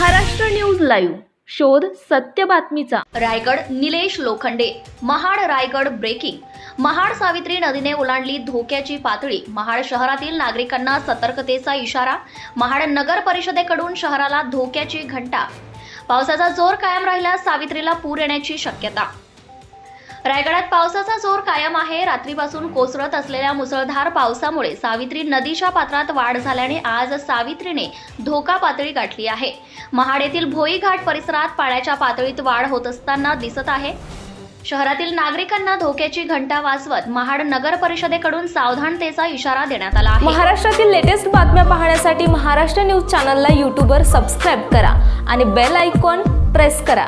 Maharashtra news live. शोध सत्य बातमीचा. रायगड निलेश लोखंडे. महाड रायगड ब्रेकिंग. महाड सावित्री नदीने ओलांडली धोक्याची पातळी. महाड शहरातील नागरिकांना सतर्कतेचा इशारा. महाड नगर परिषदेकडून शहराला धोक्याची घंटा. पावसाचा जोर कायम राहिल्यास सावित्रीला पूर येण्याची शक्यता. रायगडात पावसाचा जोर कायम आहे. रात्रीपासून कोसळत असलेल्या मुसळधार पावसामुळे सावित्री नदीच्या पात्रात वाढ झाल्याने आज सावित्रीने धोका पातळी गाठली आहे. महाड येथील भोई घाट परिसरात पाण्याच्या पातळीत वाढ होत असताना दिसत आहे. शहरातील नागरिकांना धोक्याची घंटा वाजवत महाड नगर परिषदेकडून सावधानतेचा इशारा देण्यात आला आहे. महाराष्ट्रातील लेटेस्ट बातम्या पाहण्यासाठी महाराष्ट्र न्यूज चॅनलला यूट्यूबवर सबस्क्राईब करा आणि बेल आयकॉन प्रेस करा.